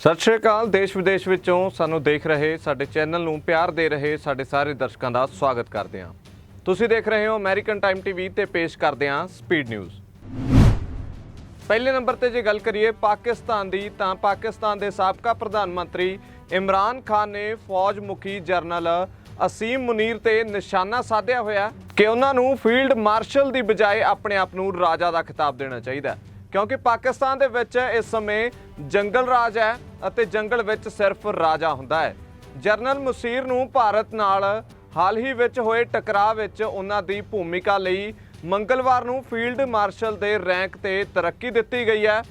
ਸਤਿ ਸ਼੍ਰੀ ਅਕਾਲ, ਦੇਸ਼ ਵਿਦੇਸ਼ ਵਿੱਚੋਂ ਸਾਨੂੰ ਦੇਖ ਰਹੇ, ਸਾਡੇ ਚੈਨਲ ਨੂੰ ਪਿਆਰ ਦੇ ਰਹੇ, ਸਾਡੇ ਸਾਰੇ ਦਰਸ਼ਕਾਂ ਦਾ ਸਵਾਗਤ ਕਰਦੇ ਹਾਂ ਤੁਸੀਂ ਦੇਖ ਰਹੇ ਹੋ ਅਮਰੀਕਨ ਟਾਈਮ ਟੀਵੀ ਤੇ ਪੇਸ਼ ਕਰਦੇ ਹਾਂ ਸਪੀਡ ਨਿਊਜ਼ ਪਹਿਲੇ ਨੰਬਰ ਤੇ ਜੇ ਗੱਲ ਕਰੀਏ ਪਾਕਿਸਤਾਨ ਦੀ, ਤਾਂ ਪਾਕਿਸਤਾਨ ਦੇ ਸਾਬਕਾ ਪ੍ਰਧਾਨ ਮੰਤਰੀ ਇਮਰਾਨ ਖਾਨ ਨੇ ਫੌਜ ਮੁਖੀ ਜਰਨਲ ਅਸੀਮ ਮੁਨੀਰ ਤੇ ਨਿਸ਼ਾਨਾ ਸਾਧਿਆ ਹੋਇਆ ਕਿ ਉਹਨਾਂ ਨੂੰ ਫੀਲਡ ਮਾਰਸ਼ਲ ਦੀ ਬਜਾਏ ਆਪਣੇ ਆਪ ਨੂੰ ਰਾਜਾ ਦਾ ਖਿਤਾਬ ਦੇਣਾ ਚਾਹੀਦਾ ਹੈ। ਕਿਉਂਕਿ ਪਾਕਿਸਤਾਨ ਦੇ ਵਿੱਚ ਇਸ ਸਮੇਂ ਜੰਗਲ ਰਾਜ ਹੈ ਅਤੇ ਜੰਗਲ ਵਿੱਚ ਸਿਰਫ ਰਾਜਾ ਹੁੰਦਾ ਹੈ। ਜਰਨਲ ਮੁਸੀਰ ਨੂੰ ਭਾਰਤ ਨਾਲ ਹਾਲ ਹੀ ਵਿੱਚ ਹੋਏ ਟਕਰਾਅ ਵਿੱਚ ਉਹਨਾਂ ਦੀ ਭੂਮਿਕਾ ਲਈ ਮੰਗਲਵਾਰ ਨੂੰ ਫੀਲਡ ਮਾਰਸ਼ਲ ਦੇ ਰੈਂਕ ਤੇ ਤਰੱਕੀ ਦਿੱਤੀ ਗਈ ਹੈ।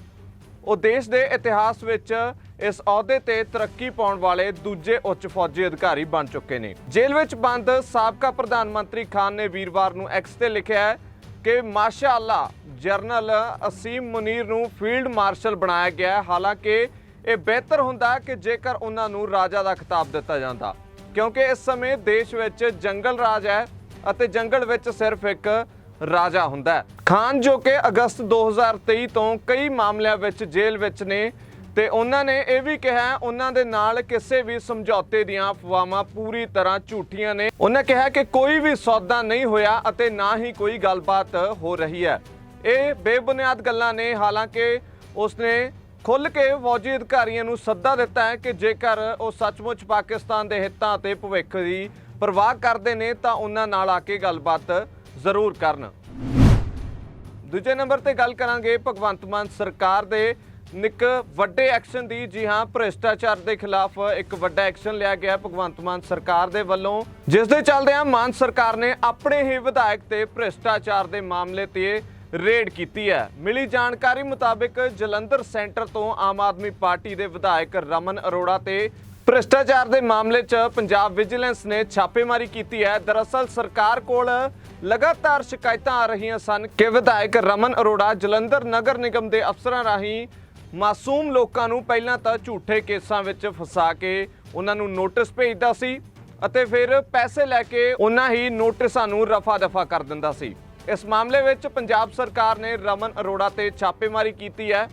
ਉਹ ਦੇਸ਼ ਦੇ ਇਤਿਹਾਸ ਵਿੱਚ ਇਸ ਅਹੁਦੇ ਤੇ ਤਰੱਕੀ ਪਾਉਣ ਵਾਲੇ ਦੂਜੇ ਉੱਚ ਫੌਜੀ ਅਧਿਕਾਰੀ ਬਣ ਚੁੱਕੇ ਨੇ। ਜੇਲ੍ਹ ਵਿੱਚ ਬੰਦ ਸਾਬਕਾ ਪ੍ਰਧਾਨ ਮੰਤਰੀ ਖਾਨ ਨੇ ਵੀਰਵਾਰ ਨੂੰ ਐਕਸ ਤੇ ਲਿਖਿਆ ਹੈ ਕਿ ਮਾਸ਼ਾਅੱਲਾ ਜਰਨਲ ਅਸੀਮ ਮੁਨੀਰ ਨੂੰ ਫੀਲਡ ਮਾਰਸ਼ਲ ਬਣਾਇਆ ਗਿਆ ਹੈ। ਹਾਲਾਂਕਿ ਇਹ ਬਿਹਤਰ ਹੁੰਦਾ ਕਿ ਜੇਕਰ ਉਹਨਾਂ ਨੂੰ ਰਾਜਾ ਦਾ ਖਿਤਾਬ ਦਿੱਤਾ ਜਾਂਦਾ। ਕਿਉਂਕਿ ਇਸ ਸਮੇਂ ਦੇਸ਼ ਵਿੱਚ ਜੰਗਲ ਰਾਜ ਹੈ ਅਤੇ ਜੰਗਲ ਵਿੱਚ ਸਿਰਫ ਇੱਕ ਰਾਜਾ ਹੁੰਦਾ ਹੈ। ਖਾਨ ਜੋ ਕਿ ਅਗਸਤ 2023 ਤੋਂ ਕਈ ਮਾਮਲਿਆਂ ਵਿੱਚ ਜੇਲ੍ਹ ਵਿੱਚ ਨੇ ਤੇ ਉਹਨਾਂ ਨੇ ਇਹ ਵੀ ਕਿਹਾ ਉਹਨਾਂ ਦੇ ਨਾਲ ਕਿਸੇ ਵੀ ਸਮਝੌਤੇ ਦੀਆਂ ਅਫਵਾਹਾਂ ਪੂਰੀ ਤਰ੍ਹਾਂ ਝੂਠੀਆਂ ਨੇ। ਉਹਨਾਂ ਕਿਹਾ ਕਿ ਕੋਈ ਵੀ ਸੌਦਾ ਨਹੀਂ ਹੋਇਆ ਅਤੇ ਨਾ ਹੀ ਕੋਈ ਗੱਲਬਾਤ ਹੋ ਰਹੀ ਹੈ। ਇਹ ਬੇਬੁਨਿਆਦ ਗੱਲਾਂ ਨੇ, ਹਾਲਾਂਕਿ ਉਸਨੇ ਖੁੱਲ ਕੇ ਫੌਜੀ ਅਧਿਕਾਰੀਆਂ ਨੂੰ ਸੱਦਾ ਦਿੱਤਾ ਹੈ ਕਿ ਜੇਕਰ ਉਹ ਸੱਚਮੁੱਚ ਪਾਕਿਸਤਾਨ ਦੇ ਹਿੱਤਾਂ ਅਤੇ ਭਵਿੱਖ ਦੀ ਪਰਵਾਹ ਕਰਦੇ ਨੇ, ਤਾਂ ਉਹਨਾਂ ਨਾਲ ਆ ਕੇ ਗੱਲਬਾਤ ਜ਼ਰੂਰ ਕਰਨ। ਦੂਜੇ ਨੰਬਰ ਤੇ ਗੱਲ ਕਰਾਂਗੇ ਭਗਵੰਤ ਮਾਨ ਸਰਕਾਰ ਦੇ ਨਿੱਕ ਵੱਡੇ ਐਕਸ਼ਨ ਦੀ। ਜੀ ਹਾਂ, ਭ੍ਰਿਸ਼ਟਾਚਾਰ ਦੇ ਖਿਲਾਫ ਇੱਕ ਵੱਡਾ ਐਕਸ਼ਨ ਲਿਆ ਗਿਆ ਭਗਵੰਤ ਮਾਨ ਸਰਕਾਰ ਦੇ ਵੱਲੋਂ, ਜਿਸ ਦੇ ਚੱਲਦਿਆਂ ਮਾਨ ਸਰਕਾਰ ਨੇ ਆਪਣੇ ਹੀ ਵਿਧਾਇਕ ਤੇ ਭ੍ਰਿਸ਼ਟਾਚਾਰ ਦੇ ਮਾਮਲੇ ਤੇ ਰੇਡ ਕੀਤੀ ਹੈ। ਮਿਲੀ ਜਾਣਕਾਰੀ ਮੁਤਾਬਕ ਜਲੰਧਰ ਸੈਂਟਰ ਤੋਂ ਆਮ ਆਦਮੀ ਪਾਰਟੀ ਦੇ ਵਿਧਾਇਕ ਰਮਨ ਅਰੋੜਾ ਤੇ ਭ੍ਰਿਸ਼ਟਾਚਾਰ ਦੇ ਮਾਮਲੇ 'ਚ ਪੰਜਾਬ ਵਿਜੀਲੈਂਸ ਨੇ ਛਾਪੇਮਾਰੀ ਕੀਤੀ ਹੈ। ਦਰਅਸਲ ਸਰਕਾਰ ਕੋਲ ਲਗਾਤਾਰ ਸ਼ਿਕਾਇਤਾਂ ਆ ਰਹੀਆਂ ਸਨ ਕਿ ਵਿਧਾਇਕ ਰਮਨ ਅਰੋੜਾ ਜਲੰਧਰ ਨਗਰ ਨਿਗਮ ਦੇ ਅਫਸਰਾਂ ਰਾਹੀਂ ਮਾਸੂਮ ਲੋਕਾਂ ਨੂੰ ਪਹਿਲਾਂ ਤਾਂ ਝੂਠੇ ਕੇਸਾਂ ਵਿੱਚ ਫਸਾ ਕੇ ਉਹਨਾਂ ਨੂੰ ਨੋਟਿਸ ਭੇਜਦਾ ਸੀ ਅਤੇ ਫਿਰ ਪੈਸੇ ਲੈ ਕੇ ਉਹਨਾਂ ਹੀ ਨੋਟਿਸਾਂ ਨੂੰ ਰਫਾ ਦਫਾ ਕਰ ਦਿੰਦਾ ਸੀ। ਇਸ ਮਾਮਲੇ ਵਿੱਚ ਪੰਜਾਬ ਸਰਕਾਰ ਨੇ ਰਮਨ ਅਰੋੜਾ ਤੇ ਛਾਪੇਮਾਰੀ ਕੀਤੀ ਹੈ।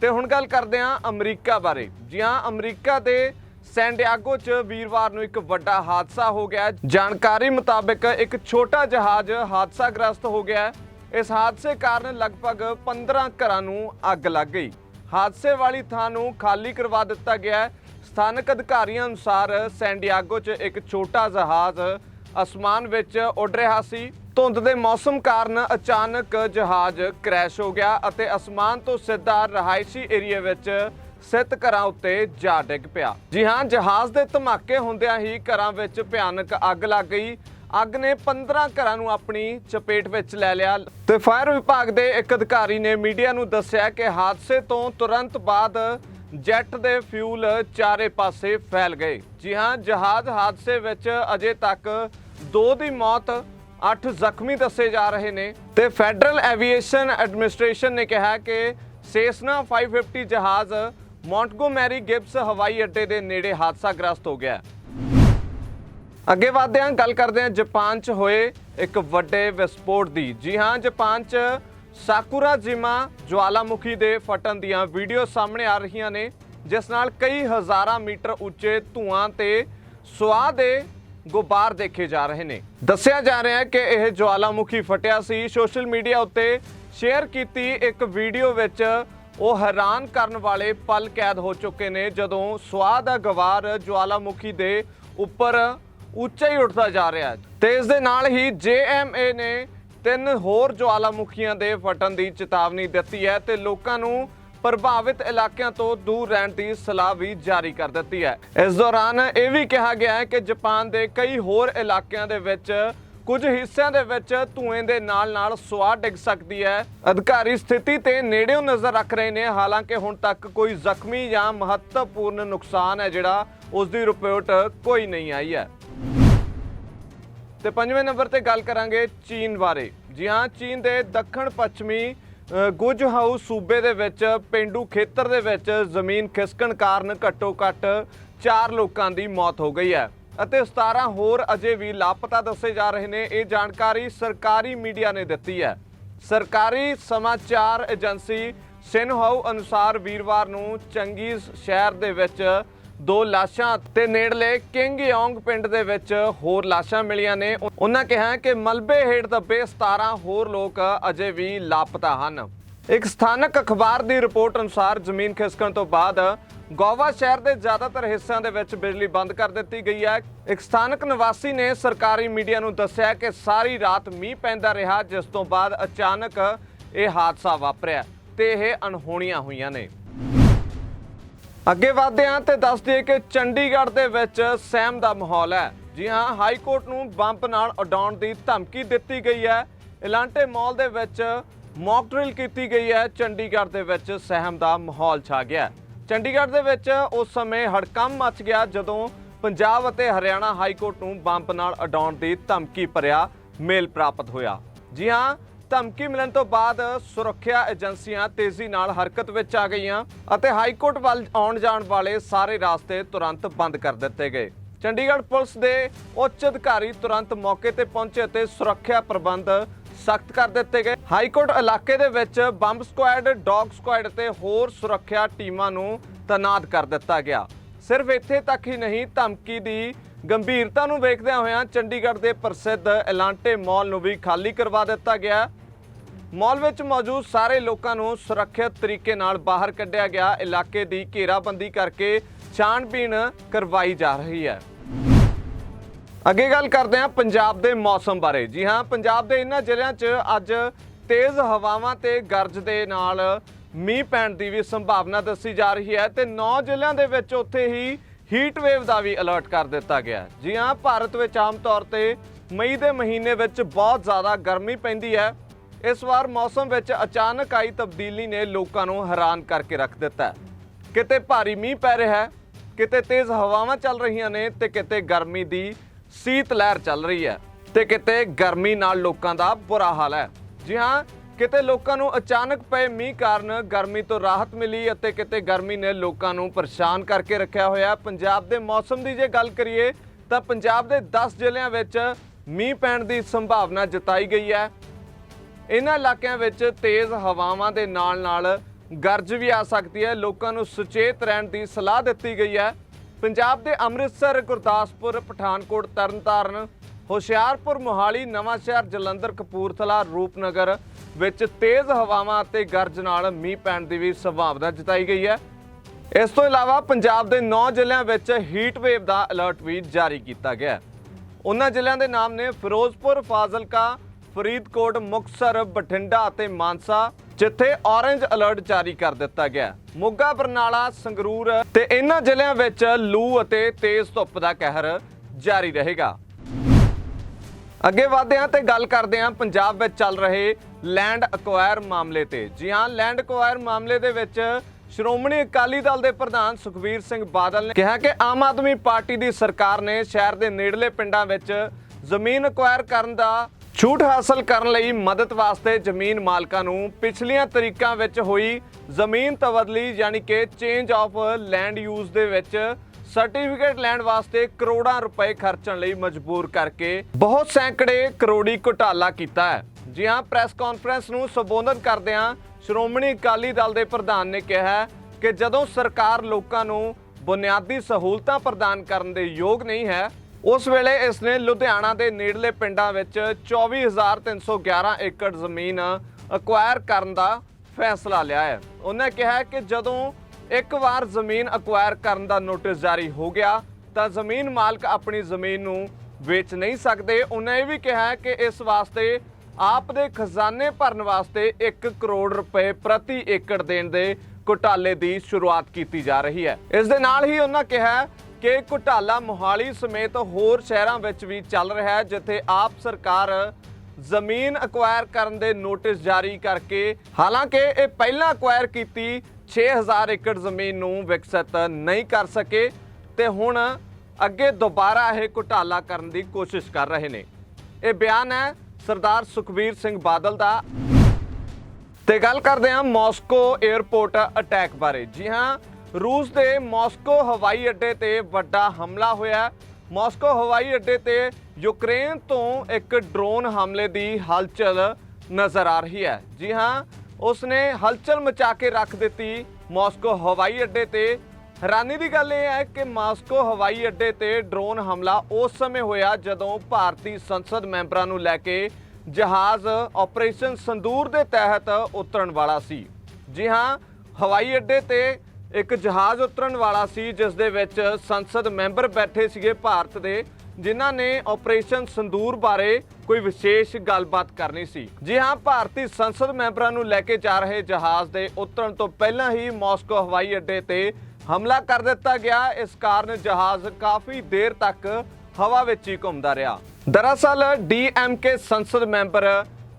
ਤੇ ਹੁਣ ਗੱਲ ਕਰਦੇ ਹਾਂ ਅਮਰੀਕਾ ਬਾਰੇ। ਜੀ ਹਾਂ, ਅਮਰੀਕਾ ਦੇ ਸੈਂਡੀਆਗੋ 'ਚ ਵੀਰਵਾਰ ਨੂੰ ਇੱਕ ਵੱਡਾ ਹਾਦਸਾ ਹੋ ਗਿਆ ਜਾਣਕਾਰੀ ਮੁਤਾਬਕ ਇੱਕ ਛੋਟਾ ਜਹਾਜ਼ ਹਾਦਸਾਗ੍ਰਸਤ ਹੋ ਗਿਆ ਇਸ ਹਾਦਸੇ ਕਾਰਨ ਲਗਭਗ 15 ਘਰਾਂ ਨੂੰ ਅੱਗ ਲੱਗ ਗਈ। ਹਾਦਸੇ ਵਾਲੀ ਥਾਂ ਨੂੰ ਖਾਲੀ ਕਰਵਾ ਦਿੱਤਾ ਗਿਆ ਸਥਾਨਕ ਅਧਿਕਾਰੀਆਂ ਅਨੁਸਾਰ ਸੈਂਡੀਆਗੋ 'ਚ ਇੱਕ ਛੋਟਾ ਜਹਾਜ਼ ਅਸਮਾਨ ਵਿੱਚ ਉੱਡ ਰਿਹਾ ਸੀ। ਧੁੰਦ ਦੇ ਮੌਸਮ ਕਾਰਨ ਅਚਾਨਕ ਜਹਾਜ਼ ਕ੍ਰੈਸ਼ ਹੋ ਗਿਆ ਅਤੇ ਅਸਮਾਨ ਤੋਂ ਸਿੱਧਾ ਰਹਾਇਸ਼ੀ ਏਰੀਆ ਵਿੱਚ ਸਥਿਤ ਘਰਾਂ ਉੱਤੇ ਜਾ ਡਿੱਗ ਪਿਆ। ਜੀ ਹਾਂ, ਜਹਾਜ਼ ਦੇ ਧਮਾਕੇ ਹੁੰਦਿਆਂ ਹੀ ਘਰਾਂ ਵਿੱਚ ਭਿਆਨਕ ਅੱਗ ਲੱਗ ਗਈ। ਅੱਗ ਨੇ 15 ਘਰਾਂ ਨੂੰ ਆਪਣੀ ਚਪੇਟ ਵਿੱਚ ਲੈ ਲਿਆ। ਤੇ ਫਾਇਰ ਵਿਭਾਗ ਦੇ ਇੱਕ ਅਧਿਕਾਰੀ ਨੇ ਮੀਡੀਆ ਨੂੰ ਦੱਸਿਆ ਕਿ ਹਾਦਸੇ ਤੋਂ ਤੁਰੰਤ ਬਾਅਦ ਜੈਟ ਦੇ ਫਿਊਲ ਚਾਰੇ ਪਾਸੇ ਫੈਲ ਗਏ। ਜੀ ਹਾਂ, ਜਹਾਜ਼ ਹਾਦਸੇ ਵਿੱਚ ਅਜੇ ਤੱਕ ਦੋ ਦੀ ਮੌਤ 8 ਜ਼ਖਮੀ ਦੱਸੇ ਜਾ ਰਹੇ ਨੇ ਤੇ ਫੈਡਰਲ ਐਵੀਏਸ਼ਨ ਐਡਮਿਨਿਸਟ੍ਰੇਸ਼ਨ ਨੇ ਕਿਹਾ ਕਿ ਸੇਸਨਾ 550 ਜਹਾਜ਼ ਮੌਂਟਗੋਮੈਰੀ ਗਿਬਸ ਹਵਾਈ ਅੱਡੇ ਦੇ ਨੇੜੇ ਹਾਦਸਾਗ੍ਰਸਤ ਹੋ ਗਿਆ। ਅੱਗੇ ਵਧਦੇ ਹਾਂ ਗੱਲ ਕਰਦੇ ਹਾਂ, ਜਾਪਾਨ 'ਚ ਹੋਏ ਇੱਕ ਵੱਡੇ ਵਿਸਫੋਟ ਦੀ। ਜੀ ਹਾਂ, ਜਾਪਾਨ 'ਚ ਸਾਕੂਰਾ ਜਿਮਾ ਜਵਾਲਾਮੁਖੀ ਦੇ ਫਟਣ ਦੀਆਂ ਵੀਡੀਓ ਸਾਹਮਣੇ ਆ ਰਹੀਆਂ ਨੇ, ਜਿਸ ਨਾਲ ਕਈ ਹਜ਼ਾਰਾਂ ਮੀਟਰ ਉੱਚੇ ਧੂਆਂ ਤੇ ਸੁਆਹ ਦੇ ਗੁਬਾਰ ਦੇਖੇ ਜਾ ਰਹੇ ਨੇ। ਦੱਸਿਆ ਜਾ ਰਿਹਾ ਹੈ ਕਿ ਇਹ ਜਵਾਲਾਮੁਖੀ ਫਟਿਆ ਸੀ। ਸੋਸ਼ਲ ਮੀਡੀਆ ਉੱਤੇ ਸ਼ੇਅਰ ਕੀਤੀ ਇੱਕ ਵੀਡੀਓ ਵਿੱਚ ਉਹ ਹੈਰਾਨ ਕਰਨ ਵਾਲੇ ਪਲ ਕੈਦ ਹੋ ਚੁੱਕੇ ਨੇ, ਜਦੋਂ ਸੁਆਹ ਦਾ ਗਵਾਰ ਜਵਾਲਾਮੁਖੀ ਦੇ ਉੱਪਰ ਉੱਚਾ ਹੀ ਉੱਠਦਾ ਜਾ ਰਿਹਾ ਹੈ। ਤੇ ਇਸ ਦੇ ਨਾਲ ਹੀ JMA ਨੇ ਤਿੰਨ ਹੋਰ ਜਵਾਲਾਮੁਖੀਆਂ ਦੇ ਫਟਣ ਦੀ ਚੇਤਾਵਨੀ ਦਿੱਤੀ ਹੈ ਤੇ ਲੋਕਾਂ ਨੂੰ ਪ੍ਰਭਾਵਿਤ ਇਲਾਕਿਆਂ ਤੋਂ ਦੂਰ ਰਹਿਣ ਦੀ ਸਲਾਹ ਵੀ ਜਾਰੀ ਕਰ ਦਿੱਤੀ ਹੈ। ਇਸ ਦੌਰਾਨ ਇਹ ਵੀ ਕਿਹਾ ਗਿਆ ਹੈ ਕਿ ਜਾਪਾਨ ਦੇ ਕਈ ਹੋਰ ਇਲਾਕਿਆਂ ਦੇ ਵਿੱਚ ਕੁਝ ਹਿੱਸਿਆਂ ਦੇ ਵਿੱਚ ਧੂਏ ਦੇ ਨਾਲ-ਨਾਲ ਸੁਆਹ ਡਿੱਗ ਸਕਦੀ ਹੈ। ਅਧਿਕਾਰੀ ਸਥਿਤੀ ਤੇ ਨੇੜਿਓਂ ਨਜ਼ਰ ਰੱਖ ਰਹੇ ਨੇ, ਹਾਲਾਂਕਿ ਹੁਣ ਤੱਕ ਕੋਈ ਜ਼ਖਮੀ ਜਾਂ ਮਹੱਤਵਪੂਰਨ ਨੁਕਸਾਨ ਹੈ ਜਿਹੜਾ ਉਸ ਦੀ ਰਿਪੋਰਟ ਕੋਈ ਨਹੀਂ ਆਈ ਹੈ। ਤੇ ਪੰਜਵੇਂ ਨੰਬਰ ਤੇ ਗੱਲ ਕਰਾਂਗੇ ਚੀਨ ਬਾਰੇ। ਜੀ ਹਾਂ ਚੀਨ ਦੇ ਦੱਖਣ ਪੱਛਮੀ ਅ, ਗੁਜ ਹਾਊਸ ਸੂਬੇ ਦੇ ਵਿੱਚ ਪਿੰਡੂ ਖੇਤਰ ਦੇ ਵਿੱਚ ਜ਼ਮੀਨ ਖਿਸਕਣ ਕਾਰਨ ਘੱਟੋ-ਘੱਟ 4 ਲੋਕਾਂ ਦੀ ਮੌਤ ਹੋ ਗਈ ਹੈ ਅਤੇ 17 ਹੋਰ ਅਜੇ ਵੀ ਲਾਪਤਾ ਦੱਸੇ ਜਾ ਰਹੇ ਨੇ। ਇਹ ਜਾਣਕਾਰੀ ਸਰਕਾਰੀ ਮੀਡੀਆ ਨੇ ਦਿੱਤੀ ਹੈ। ਸਰਕਾਰੀ ਸਮਾਚਾਰ ਏਜੰਸੀ ਸਿਨਹਾਉ ਅਨੁਸਾਰ ਵੀਰਵਾਰ ਨੂੰ ਚੰਗੀ ਸ਼ਹਿਰ ਦੇ ਵਿੱਚ ਦੋ ਲਾਸ਼ਾਂ ਤੇ ਨੇੜਲੇ ਕਿੰਗ ਯੋਂਗ ਪਿੰਡ ਦੇ ਵਿੱਚ ਹੋਰ ਲਾਸ਼ਾਂ ਮਿਲੀਆਂ ਨੇ। ਉਹਨਾਂ ਕਿਹਾ ਕਿ ਮਲਬੇ ਹੇਠ ਦੱਬੇ 17 ਹੋਰ ਲੋਕ ਅਜੇ ਵੀ ਲਾਪਤਾ ਹਨ। ਇੱਕ ਸਥਾਨਕ ਅਖਬਾਰ ਦੀ ਰਿਪੋਰਟ ਅਨੁਸਾਰ ਜ਼ਮੀਨ ਖਿਸਕਣ ਤੋਂ ਬਾਅਦ ਗੋਵਾ ਸ਼ਹਿਰ ਦੇ ਜ਼ਿਆਦਾਤਰ ਹਿੱਸਿਆਂ ਦੇ ਵਿੱਚ ਬਿਜਲੀ ਬੰਦ ਕਰ ਦਿੱਤੀ ਗਈ ਹੈ। ਇੱਕ ਸਥਾਨਕ ਨਿਵਾਸੀ ਨੇ ਸਰਕਾਰੀ ਮੀਡੀਆ ਨੂੰ ਦੱਸਿਆ ਕਿ ਸਾਰੀ ਰਾਤ ਮੀਂਹ ਪੈਂਦਾ ਰਿਹਾ, ਜਿਸ ਤੋਂ ਬਾਅਦ ਅਚਾਨਕ ਇਹ ਹਾਦਸਾ ਵਾਪਰਿਆ ਤੇ ਇਹ ਅਣਹੋਣੀਆਂ ਹੋਈਆਂ ਨੇ। ਅੱਗੇ ਵਧਦੇ ਹਾਂ ਤੇ ਦੱਸ ਦਈਏ ਕਿ ਚੰਡੀਗੜ੍ਹ ਦੇ ਵਿੱਚ ਸਹਿਮ ਦਾ ਮਾਹੌਲ ਹੈ। ਜੀ ਹਾਂ, ਹਾਈ ਕੋਰਟ ਨੂੰ ਬੰਬ ਨਾਲ ਉਡਾਉਣ ਦੀ ਧਮਕੀ ਦਿੱਤੀ ਗਈ ਹੈ। ਇਲਾਂਟੇ ਮਾਲ ਦੇ ਵਿੱਚ ਮੌਕ ਡਰਿਲ ਕੀਤੀ ਗਈ ਹੈ। ਚੰਡੀਗੜ੍ਹ ਦੇ ਵਿੱਚ ਸਹਿਮ ਦਾ ਮਾਹੌਲ ਛਾ ਗਿਆ ਚੰਡੀਗੜ੍ਹ ਦੇ ਵਿੱਚ ਉਸ ਸਮੇਂ ਹੜਕੰਮ ਮਚ ਗਿਆ ਜਦੋਂ ਪੰਜਾਬ ਅਤੇ ਹਰਿਆਣਾ ਹਾਈ ਕੋਰਟ ਨੂੰ ਬੰਬ ਨਾਲ ਉਡਾਉਣ ਦੀ ਧਮਕੀ ਭਰਿਆ ਮੇਲ ਪ੍ਰਾਪਤ ਹੋਇਆ। ਜੀ ਹਾਂ ਧਮਕੀ ਮਿਲਣ ਤੋਂ ਬਾਅਦ ਸੁਰੱਖਿਆ ਏਜੰਸੀਆਂ ਤੇਜ਼ੀ ਨਾਲ ਹਰਕਤ ਵਿੱਚ ਆ ਗਈਆਂ ਅਤੇ ਹਾਈ ਕੋਰਟ ਵੱਲ ਆਉਣ ਜਾਣ ਵਾਲੇ ਸਾਰੇ ਰਸਤੇ ਤੁਰੰਤ ਬੰਦ ਕਰ ਦਿੱਤੇ ਗਏ। ਚੰਡੀਗੜ੍ਹ ਪੁਲਿਸ ਦੇ ਉੱਚ ਅਧਿਕਾਰੀ ਤੁਰੰਤ ਮੌਕੇ ਤੇ ਪਹੁੰਚੇ ਅਤੇ ਸੁਰੱਖਿਆ ਪ੍ਰਬੰਧ ਸਖਤ ਕਰ ਦਿੱਤੇ ਗਏ। ਹਾਈ ਕੋਰਟ ਇਲਾਕੇ ਦੇ ਵਿੱਚ ਬੰਬ ਸਕੁਐਡ, ਡੌਗ ਸਕੁਐਡ ਤੇ ਹੋਰ ਸੁਰੱਖਿਆ ਟੀਮਾਂ ਨੂੰ ਤੈਨਾਤ ਕਰ ਦਿੱਤਾ ਗਿਆ। ਸਿਰਫ ਇੱਥੇ ਤੱਕ ਹੀ ਨਹੀਂ, ਧਮਕੀ ਦੀ ਗੰਭੀਰਤਾ ਨੂੰ ਵੇਖਦਿਆਂ ਹੋਇਆਂ ਚੰਡੀਗੜ੍ਹ ਦੇ ਪ੍ਰਸਿੱਧ ਐਲਾਂਟੇ ਮਾਲ ਨੂੰ ਵੀ ਖਾਲੀ ਕਰਵਾ ਦਿੱਤਾ ਗਿਆ। ਮਾਲ ਵਿੱਚ ਮੌਜੂਦ ਸਾਰੇ ਲੋਕਾਂ ਨੂੰ ਸੁਰੱਖਿਅਤ ਤਰੀਕੇ ਨਾਲ ਬਾਹਰ ਕੱਢਿਆ ਗਿਆ। ਇਲਾਕੇ ਦੀ ਘੇਰਾਬੰਦੀ ਕਰਕੇ ਛਾਣਬੀਣ ਕਰਵਾਈ ਜਾ ਰਹੀ ਹੈ। ਅੱਗੇ ਗੱਲ ਕਰਦੇ ਹਾਂ ਪੰਜਾਬ ਦੇ ਮੌਸਮ ਬਾਰੇ। ਜੀ ਹਾਂ, ਪੰਜਾਬ ਦੇ ਇਹਨਾਂ ਜ਼ਿਲ੍ਹਿਆਂ 'ਚ ਅੱਜ ਤੇਜ਼ ਹਵਾਵਾਂ ਤੇ ਗਰਜ ਦੇ ਨਾਲ ਮੀਂਹ ਪੈਣ ਦੀ ਵੀ ਸੰਭਾਵਨਾ ਦੱਸੀ ਜਾ ਰਹੀ ਹੈ ਤੇ 9 ਜ਼ਿਲ੍ਹਿਆਂ ਦੇ ਵਿੱਚ ਉੱਥੇ ਹੀ ਹੀਟ ਵੇਵ ਦਾ ਵੀ ਅਲਰਟ ਕਰ ਦਿੱਤਾ ਗਿਆ ਜੀ ਹਾਂ, ਭਾਰਤ ਵਿੱਚ ਆਮ ਤੌਰ ਤੇ ਮਈ ਦੇ ਮਹੀਨੇ ਵਿੱਚ ਬਹੁਤ ਜ਼ਿਆਦਾ ਗਰਮੀ ਪੈਂਦੀ ਹੈ। ਇਸ ਵਾਰ ਮੌਸਮ ਵਿੱਚ ਅਚਾਨਕ ਆਈ ਤਬਦੀਲੀ ਨੇ ਲੋਕਾਂ ਨੂੰ ਹੈਰਾਨ ਕਰਕੇ ਰੱਖ ਦਿੱਤਾ ਕਿਤੇ ਭਾਰੀ ਮੀਂਹ ਪੈ ਰਿਹਾ ਹੈ, ਕਿਤੇ ਤੇਜ਼ ਹਵਾਵਾਂ ਚੱਲ ਰਹੀਆਂ ਨੇ ਤੇ ਕਿਤੇ ਗਰਮੀ ਦੀ ਸੀਤ ਲਹਿਰ ਚੱਲ ਰਹੀ ਹੈ ਤੇ ਕਿਤੇ ਗਰਮੀ ਨਾਲ ਲੋਕਾਂ ਦਾ ਬੁਰਾ ਹਾਲ ਹੈ। ਜੀ ਹਾਂ, ਕਿਤੇ ਲੋਕਾਂ ਨੂੰ ਅਚਾਨਕ ਪਏ ਮੀਂਹ ਕਾਰਨ ਗਰਮੀ ਤੋਂ ਰਾਹਤ ਮਿਲੀ ਅਤੇ ਕਿਤੇ ਗਰਮੀ ਨੇ ਲੋਕਾਂ ਨੂੰ ਪਰੇਸ਼ਾਨ ਕਰਕੇ ਰੱਖਿਆ ਹੋਇਆ ਪੰਜਾਬ ਦੇ ਮੌਸਮ ਦੀ ਜੇ ਗੱਲ ਕਰੀਏ ਤਾਂ ਪੰਜਾਬ ਦੇ 10 ਜ਼ਿਲ੍ਹਿਆਂ ਵਿੱਚ ਮੀਂਹ ਪੈਣ ਦੀ ਸੰਭਾਵਨਾ ਜਤਾਈ ਗਈ ਹੈ। ਇਹਨਾਂ ਇਲਾਕਿਆਂ ਵਿੱਚ ਤੇਜ਼ ਹਵਾਵਾਂ ਦੇ ਨਾਲ-ਨਾਲ ਗਰਜ ਵੀ ਆ ਸਕਦੀ ਹੈ। ਲੋਕਾਂ ਨੂੰ ਸੁਚੇਤ ਰਹਿਣ ਦੀ ਸਲਾਹ ਦਿੱਤੀ ਗਈ ਹੈ। ਪੰਜਾਬ ਦੇ ਅੰਮ੍ਰਿਤਸਰ, ਗੁਰਦਾਸਪੁਰ, ਪਠਾਨਕੋਟ, ਤਰਨਤਾਰਨ, ਹੁਸ਼ਿਆਰਪੁਰ, ਮੋਹਾਲੀ, ਨਵਾਂਸ਼ਹਿਰ, ਜਲੰਧਰ, ਕਪੂਰਥਲਾ, ਰੂਪਨਗਰ ਵਿੱਚ ਤੇਜ਼ ਹਵਾਵਾਂ ਅਤੇ ਗਰਜ ਨਾਲ ਮੀਂਹ ਪੈਣ ਦੀ ਵੀ ਸੰਭਾਵਨਾ ਜਤਾਈ ਗਈ ਹੈ। ਇਸ ਤੋਂ ਇਲਾਵਾ ਪੰਜਾਬ ਦੇ 9 ਜ਼ਿਲ੍ਹਿਆਂ ਵਿੱਚ ਹੀਟ ਵੇਵ ਦਾ ਅਲਰਟ ਵੀ ਜਾਰੀ ਕੀਤਾ ਗਿਆ ਹੈ। ਉਹਨਾਂ ਜ਼ਿਲ੍ਹਿਆਂ ਦੇ ਨਾਮ ਨੇ ਫਿਰੋਜ਼ਪੁਰ, ਫਾਜ਼ਿਲਕਾ ਫਰੀਦਕੋਟ, ਮੁਕਤਸਰ, ਬਠਿੰਡਾ ਅਤੇ ਮਾਨਸਾ, ਜਿੱਥੇ ਔਰੇਂਜ ਅਲਰਟ ਜਾਰੀ ਕਰ ਦਿੱਤਾ ਗਿਆ ਮੋਗਾ, ਬਰਨਾਲਾ, ਸੰਗਰੂਰ ਤੇ ਇਹਨਾਂ ਜ਼ਿਲ੍ਹਿਆਂ ਵਿੱਚ ਲੂ ਅਤੇ ਤੇਜ਼ ਧੁੱਪ ਦਾ ਕਹਿਰ ਜਾਰੀ ਰਹੇਗਾ। ਅੱਗੇ ਵਧਦੇ ਹਾਂ ਤੇ ਗੱਲ ਕਰਦੇ ਹਾਂ ਪੰਜਾਬ ਵਿੱਚ ਚੱਲ ਰਹੇ ਲੈਂਡ ਅਕਵਾਇਰ ਮਾਮਲੇ ਤੇ। ਜੀ ਹਾਂ ਲੈਂਡ ਅਕਵਾਇਰ ਮਾਮਲੇ ਦੇ ਵਿੱਚ ਸ਼੍ਰੋਮਣੀ ਅਕਾਲੀ ਦਲ ਦੇ ਪ੍ਰਧਾਨ ਸੁਖਬੀਰ ਸਿੰਘ ਬਾਦਲ ਨੇ ਕਿਹਾ ਕਿ ਆਮ ਆਦਮੀ ਪਾਰਟੀ ਦੀ ਸਰਕਾਰ ਨੇ ਸ਼ਹਿਰ ਦੇ ਨੇੜਲੇ ਪਿੰਡਾਂ ਵਿੱਚ ਜ਼ਮੀਨ ਅਕਵਾਇਰ ਕਰਨ ਦਾ ਛੂਟ ਹਾਸਲ ਕਰਨ ਲਈ ਮਦਦ ਵਾਸਤੇ ਜ਼ਮੀਨ ਮਾਲਕਾਂ ਨੂੰ ਪਿਛਲੀਆਂ ਤਰੀਕਾਂ ਵਿੱਚ ਹੋਈ ਜ਼ਮੀਨ ਤਬਦਲੀ, ਯਾਨੀ ਕਿ ਚੇਂਜ ਆਫ ਲੈਂਡ ਯੂਜ਼ ਦੇ ਵਿੱਚ ਸਰਟੀਫਿਕੇਟ ਲੈਣ ਵਾਸਤੇ ਕਰੋੜਾਂ ਰੁਪਏ ਖਰਚਣ ਲਈ ਮਜਬੂਰ ਕਰਕੇ ਬਹੁਤ ਸੈਂਕੜੇ ਕਰੋੜੀ ਘੁਟਾਲਾ ਕੀਤਾ ਹੈ। ਜੀ ਹਾਂ ਪ੍ਰੈਸ ਕਾਨਫਰੰਸ ਨੂੰ ਸੰਬੋਧਨ ਕਰਦਿਆਂ ਸ਼੍ਰੋਮਣੀ ਅਕਾਲੀ ਦਲ ਦੇ ਪ੍ਰਧਾਨ ਨੇ ਕਿਹਾ ਕਿ ਜਦੋਂ ਸਰਕਾਰ ਲੋਕਾਂ ਨੂੰ ਬੁਨਿਆਦੀ ਸਹੂਲਤਾਂ ਪ੍ਰਦਾਨ ਕਰਨ ਦੇ ਯੋਗ ਨਹੀਂ ਹੈ ਉਸ ਵੇਲੇ ਇਸ ਨੇ ਲੁਧਿਆਣਾ ਦੇ ਨੇੜਲੇ ਪਿੰਡਾਂ ਵਿੱਚ 24311 ਏਕੜ ਜ਼ਮੀਨ ਅਕਵਾਇਰ ਕਰਨ ਦਾ ਫੈਸਲਾ ਲਿਆ ਹੈ। ਉਹਨੇ ਕਿਹਾ ਕਿ ਜਦੋਂ ਇੱਕ ਵਾਰ ਜ਼ਮੀਨ ਅਕਵਾਇਰ ਕਰਨ ਦਾ ਨੋਟਿਸ ਜਾਰੀ ਹੋ ਗਿਆ, ਤਾਂ ਜ਼ਮੀਨ ਮਾਲਕ ਆਪਣੀ ਜ਼ਮੀਨ ਨੂੰ ਵੇਚ ਨਹੀਂ ਸਕਦੇ। ਉਹਨੇ ਇਹ ਵੀ ਕਿਹਾ ਕਿ ਇਸ ਵਾਸਤੇ ਆਪ ਦੇ ਖਜ਼ਾਨੇ ਭਰਨ ਵਾਸਤੇ 1 ਕਰੋੜ ਰੁਪਏ ਪ੍ਰਤੀ ਏਕੜ ਦੇਣ ਦੇ ਘੁਟਾਲੇ ਦੀ ਸ਼ੁਰੂਆਤ ਕੀਤੀ ਜਾ ਰਹੀ ਹੈ। ਇਸ ਦੇ ਨਾਲ ਹੀ ਉਹਨਾਂ ਕਿਹਾ ਕਿ ਘੁਟਾਲਾ ਮੋਹਾਲੀ ਸਮੇਤ ਹੋਰ ਸ਼ਹਿਰਾਂ ਵਿੱਚ ਵੀ ਚੱਲ ਰਿਹਾ ਹੈ, ਜਿੱਥੇ ਆਪ ਸਰਕਾਰ ਜ਼ਮੀਨ ਅਕਵਾਇਰ ਕਰਨ ਦੇ ਨੋਟਿਸ ਜਾਰੀ ਕਰਕੇ ਹਾਲਾਂਕਿ ਇਹ ਪਹਿਲਾਂ ਅਕਵਾਇਰ ਕੀਤੀ 6000 ਏਕੜ ਜ਼ਮੀਨ ਨੂੰ ਵਿਕਸਿਤ ਨਹੀਂ ਕਰ ਸਕੇ ਤੇ ਹੁਣ ਅੱਗੇ ਦੁਬਾਰਾ ਇਹ ਘੁਟਾਲਾ ਕਰਨ ਦੀ ਕੋਸ਼ਿਸ਼ ਕਰ ਰਹੇ ਨੇ। ਇਹ ਬਿਆਨ ਹੈ ਸਰਦਾਰ ਸੁਖਬੀਰ ਸਿੰਘ ਬਾਦਲ ਦਾ। ਤੇ ਗੱਲ ਕਰਦੇ ਹਾਂ ਮਾਸਕੋ 에ਅਰਪੋਰਟ ਅਟੈਕ ਬਾਰੇ। ਜੀ ਹਾਂ ਰੂਸ ਦੇ ਮਾਸਕੋ ਹਵਾਈ ਅੱਡੇ ਤੇ ਵੱਡਾ ਹਮਲਾ ਹੋਇਆ ਮਾਸਕੋ ਹਵਾਈ ਅੱਡੇ ਤੇ ਯੂਕਰੇਨ ਤੋਂ ਇੱਕ ਡਰੋਨ ਹਮਲੇ ਦੀ ਹਲਚਲ ਨਜ਼ਰ ਆ ਰਹੀ ਹੈ। ਜੀ ਹਾਂ, ਉਸਨੇ ਹਲਚਲ ਮਚਾ ਕੇ ਰੱਖ ਦਿੱਤੀ ਮਾਸਕੋ ਹਵਾਈ ਅੱਡੇ ਤੇ। ਹੈਰਾਨੀ ਦੀ ਗੱਲ ਇਹ ਹੈ ਕਿ ਮਾਸਕੋ ਹਵਾਈ ਅੱਡੇ ਤੇ ਡਰੋਨ ਹਮਲਾ ਉਸ ਸਮੇਂ ਹੋਇਆ ਜਦੋਂ ਭਾਰਤੀ ਸੰਸਦ ਮੈਂਬਰਾਂ ਨੂੰ ਲੈ ਕੇ ਜਹਾਜ਼ ਆਪਰੇਸ਼ਨ ਸੰਦੂਰ ਦੇ ਤਹਿਤ ਉਤਰਨ ਵਾਲਾ ਸੀ। ਜੀ ਹਾਂ, ਹਵਾਈ ਅੱਡੇ ਤੇ ਇੱਕ ਜਹਾਜ਼ ਉਤਰਨ ਵਾਲਾ ਸੀ, ਜਿਸ ਦੇ ਵਿੱਚ ਸੰਸਦ ਮੈਂਬਰ ਬੈਠੇ ਸੀਗੇ ਭਾਰਤ ਦੇ, ਜਿਨ੍ਹਾਂ ਨੇ ਆਪਰੇਸ਼ਨ ਸੰਦੂਰ ਬਾਰੇ ਕੋਈ ਵਿਸ਼ੇਸ਼ ਗੱਲਬਾਤ ਕਰਨੀ ਸੀ। ਜੀ ਹਾਂ, ਭਾਰਤੀ ਸੰਸਦ ਮੈਂਬਰਾਂ ਨੂੰ ਲੈ ਕੇ ਜਾ ਰਹੇ ਜਹਾਜ਼ ਦੇ ਉਤਰਨ ਤੋਂ ਪਹਿਲਾਂ ਹੀ ਮਾਸਕੋ ਹਵਾਈ ਅੱਡੇ ਤੇ ਹਮਲਾ ਕਰ ਦਿੱਤਾ ਗਿਆ। ਇਸ ਕਾਰਨ ਜਹਾਜ਼ ਕਾਫੀ ਦੇਰ ਤੱਕ ਹਵਾ ਵਿੱਚ ਹੀ ਘੁੰਮਦਾ ਰਿਹਾ। ਦਰਅਸਲ ਡੀਐਮਕੇ ਸੰਸਦ ਮੈਂਬਰ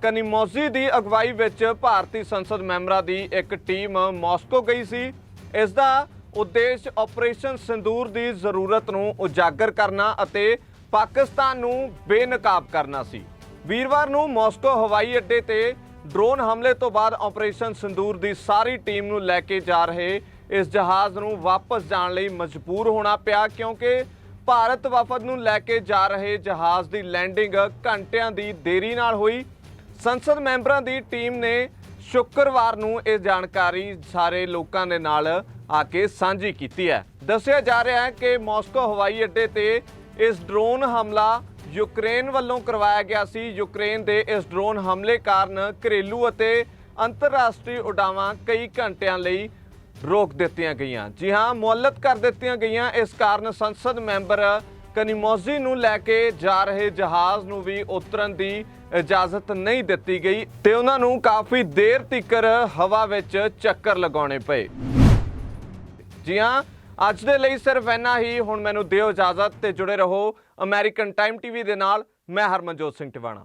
ਕਨੀਮੋਜ਼ੀ ਦੀ ਅਗਵਾਈ ਵਿੱਚ ਭਾਰਤੀ ਸੰਸਦ ਮੈਂਬਰਾਂ ਦੀ ਇੱਕ ਟੀਮ ਮਾਸਕੋ ਗਈ ਸੀ। ਇਸ ਦਾ ਉਦੇਸ਼ ਆਪਰੇਸ਼ਨ ਸਿੰਦੂਰ ਦੀ ਜ਼ਰੂਰਤ ਨੂੰ ਉਜਾਗਰ ਕਰਨਾ ਅਤੇ ਪਾਕਿਸਤਾਨ ਨੂੰ ਬੇਨਕਾਬ ਕਰਨਾ ਸੀ। ਵੀਰਵਾਰ ਨੂੰ ਮਾਸਕੋ ਹਵਾਈ ਅੱਡੇ ਤੇ ਡਰੋਨ ਹਮਲੇ ਤੋਂ ਬਾਅਦ ਆਪਰੇਸ਼ਨ ਸਿੰਦੂਰ ਦੀ ਸਾਰੀ ਟੀਮ ਨੂੰ ਲੈ ਕੇ ਜਾ ਰਹੇ ਇਸ ਜਹਾਜ਼ ਨੂੰ ਵਾਪਸ ਜਾਣ ਲਈ ਮਜਬੂਰ ਹੋਣਾ ਪਿਆ ਕਿਉਂਕਿ ਭਾਰਤ ਵਫਦ ਨੂੰ ਲੈ ਕੇ ਜਾ ਰਹੇ ਜਹਾਜ਼ ਦੀ ਲੈਂਡਿੰਗ ਘੰਟਿਆਂ ਦੀ ਦੇਰੀ ਨਾਲ ਹੋਈ। ਸੰਸਦ ਮੈਂਬਰਾਂ ਦੀ ਟੀਮ ਨੇ ਸ਼ੁੱਕਰਵਾਰ ਨੂੰ ਇਹ ਜਾਣਕਾਰੀ ਸਾਰੇ ਲੋਕਾਂ ਦੇ ਨਾਲ ਆ ਕੇ ਸਾਂਝੀ ਕੀਤੀ ਹੈ। ਦੱਸਿਆ ਜਾ ਰਿਹਾ ਹੈ ਕਿ ਮਾਸਕੋ ਹਵਾਈ ਅੱਡੇ ਤੇ ਇਸ ਡਰੋਨ ਹਮਲਾ ਯੂਕਰੇਨ ਵੱਲੋਂ ਕਰਵਾਇਆ ਗਿਆ ਸੀ। ਯੂਕਰੇਨ ਦੇ ਇਸ ਡਰੋਨ ਹਮਲੇ ਕਾਰਨ ਘਰੇਲੂ ਅਤੇ ਅੰਤਰਰਾਸ਼ਟਰੀ ਉਡਾਵਾਂ ਕਈ ਘੰਟਿਆਂ ਲਈ ਰੋਕ ਦਿੱਤੀਆਂ ਗਈਆਂ। ਜੀ ਹਾਂ, ਮੁਅੱਲਤ ਕਰ ਦਿੱਤੀਆਂ ਗਈਆਂ। ਇਸ ਕਾਰਨ ਸੰਸਦ ਮੈਂਬਰ ਕਨੀਮੋਜ਼ੀ ਨੂੰ ਲੈ ਕੇ ਜਾ ਰਹੇ ਜਹਾਜ਼ ਨੂੰ ਵੀ ਉਤਰਨ ਦੀ ਇਜਾਜ਼ਤ ਨਹੀਂ ਦਿੱਤੀ ਗਈ ਤੇ ਉਹਨਾਂ ਨੂੰ ਕਾਫੀ ਦੇਰ ਤੀਕਰ ਹਵਾ ਵਿੱਚ ਚੱਕਰ ਲਗਾਉਣੇ ਪਏ। ਜੀ ਹਾਂ, ਅੱਜ ਦੇ ਲਈ ਸਿਰਫ ਇੰਨਾ ਹੀ। ਹੁਣ ਮੈਨੂੰ ਦਿਓ ਇਜਾਜ਼ਤ ਤੇ ਜੁੜੇ ਰਹੋ ਅਮਰੀਕਨ ਟਾਈਮ ਟੀਵੀ ਦੇ ਨਾਲ। ਮੈਂ ਹਰਮਨਜੋਤ ਸਿੰਘ ਟਿਵਾਣਾ।